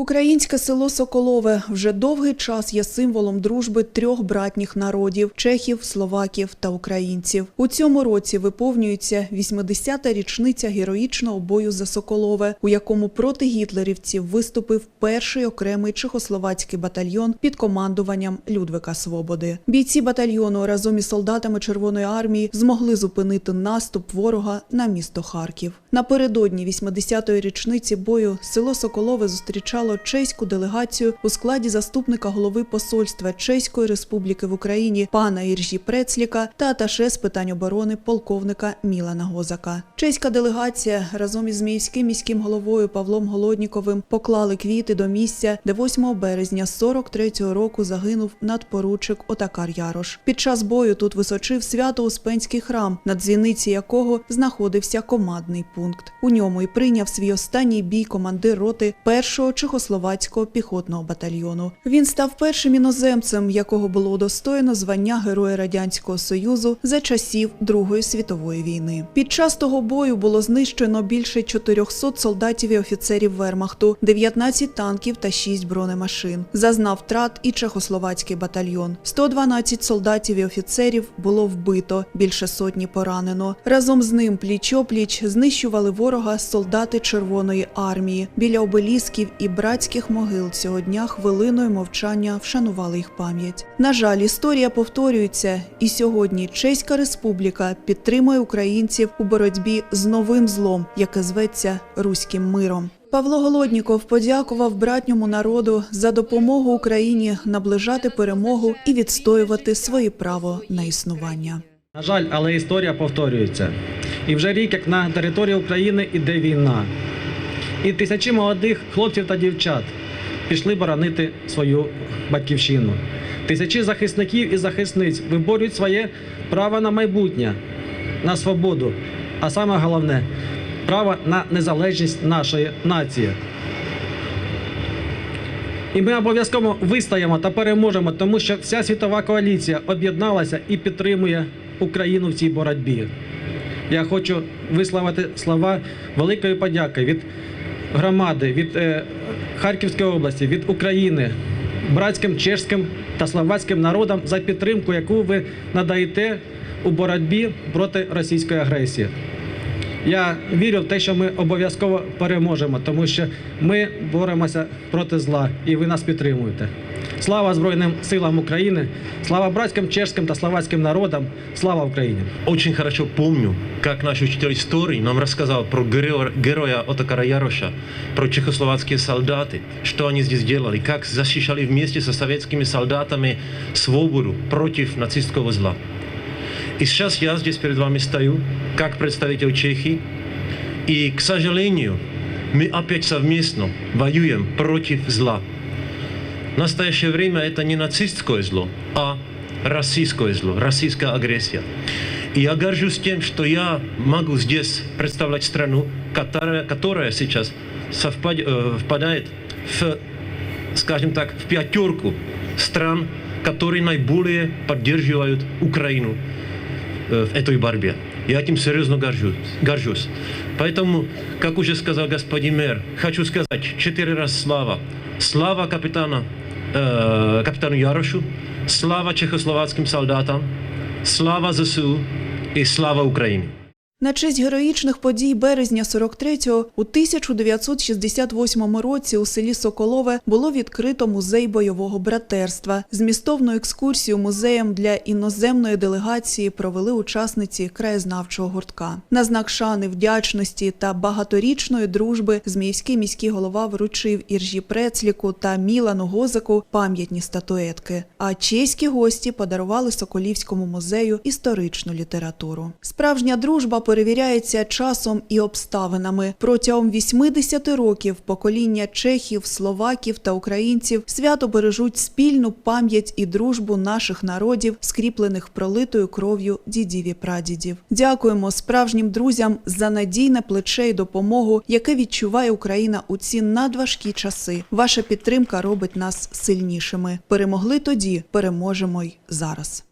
Українське село Соколове вже довгий час є символом дружби трьох братніх народів чехів, словаків та українців. У цьому році виповнюється 80-та річниця героїчного бою за Соколове, у якому проти гітлерівців виступив перший окремий чехословацький батальйон під командуванням Людвика Свободи. Бійці батальйону разом із солдатами Червоної армії змогли зупинити наступ ворога на місто Харків. Напередодні 80-ї річниці бою село Соколове зустрічало чеську делегацію у складі заступника голови посольства Чеської Республіки в Україні пана Іржі Прецліка та аташе з питань оборони полковника Мілана Гозака. Чеська делегація разом із Зміївським міським головою Павлом Голодніковим поклали квіти до місця, де 8 березня 43-го року загинув надпоручик Отакар Ярош. Під час бою тут височив Свято-Успенський храм, на дзвіниці якого знаходився командний пункт. У ньому і прийняв свій останній бій командир роти першого чехословацького піхотного батальйону. Він став першим іноземцем, якого було удостоєно звання Героя Радянського Союзу за часів Другої світової війни. Під час того бою було знищено більше 400 солдатів і офіцерів Вермахту, 19 танків та 6 бронемашин. Зазнав втрат і чехословацький батальйон. 112 солдатів і офіцерів було вбито, більше сотні поранено. Разом з ним пліч-опліч знищували ворога солдати Червоної армії. Біля обелісків і братських могил цього дня хвилиною мовчання вшанували їх пам'ять. На жаль, історія повторюється, і сьогодні Чеська Республіка підтримує українців у боротьбі з новим злом, яке зветься руським миром. Павло Голодніков подякував братньому народу за допомогу Україні наближати перемогу і відстоювати своє право на існування. На жаль, але історія повторюється. І вже рік, як на території України іде війна. І тисячі молодих хлопців та дівчат пішли боронити свою батьківщину. Тисячі захисників і захисниць виборюють своє право на майбутнє, на свободу, а саме головне право на незалежність нашої нації. І ми обов'язково вистоїмо та переможемо, тому що вся світова коаліція об'єдналася і підтримує Україну в цій боротьбі. Я хочу висловити слова великої подяки від громади, від е, Харківської області, від України, братським чешським та словацьким народам за підтримку, яку ви надаєте у боротьбі проти російської агресії. Я вірю в те, що ми обов'язково переможемо, тому що ми боремося проти зла, і ви нас підтримуєте. Слава Збройним силам України, слава братським чешським та словацьким народам, слава Україні! Очень хорошо помню, как наш учитель истории нам рассказал про героя, Отакара Яроша, про чехословацкие солдаты, что они здесь делали, как защищали вместе со советскими солдатами свободу против нацистского зла. И сейчас я здесь перед вами стою, как представитель Чехии, и, к сожалению, мы опять совместно воюем против зла. В настоящее время это не нацистское зло, а российское зло, российская агрессия. И я горжусь тем, что я могу здесь представлять страну, которая, которая сейчас совпад- э, впадает в, скажем так, в пятерку стран, которые наиболее поддерживают Украину в этой борьбе. Я этим серьезно горжусь. горжусь. Поэтому, как уже сказал господин мэр, хочу сказать четыре раз слава. Слава капитана, э, капитану Ярошу, слава чехословацким солдатам, слава ЗСУ и слава Украине. На честь героїчних подій березня 43-го у 1968 році у селі Соколове було відкрито музей бойового братерства. Змістовну екскурсію музеєм для іноземної делегації провели учасниці краєзнавчого гуртка. На знак шани, вдячності та багаторічної дружби Зміївський міський голова вручив Іржі Прецліку та Мілану Гозаку пам'ятні статуетки. А чеські гості подарували Соколівському музею історичну літературу. Справжня дружба перевіряється часом і обставинами. Протягом 80 років покоління чехів, словаків та українців свято бережуть спільну пам'ять і дружбу наших народів, скріплених пролитою кров'ю дідів і прадідів. Дякуємо справжнім друзям за надійне плече і допомогу, яке відчуває Україна у ці надважкі часи. Ваша підтримка робить нас сильнішими. Перемогли тоді, переможемо й зараз.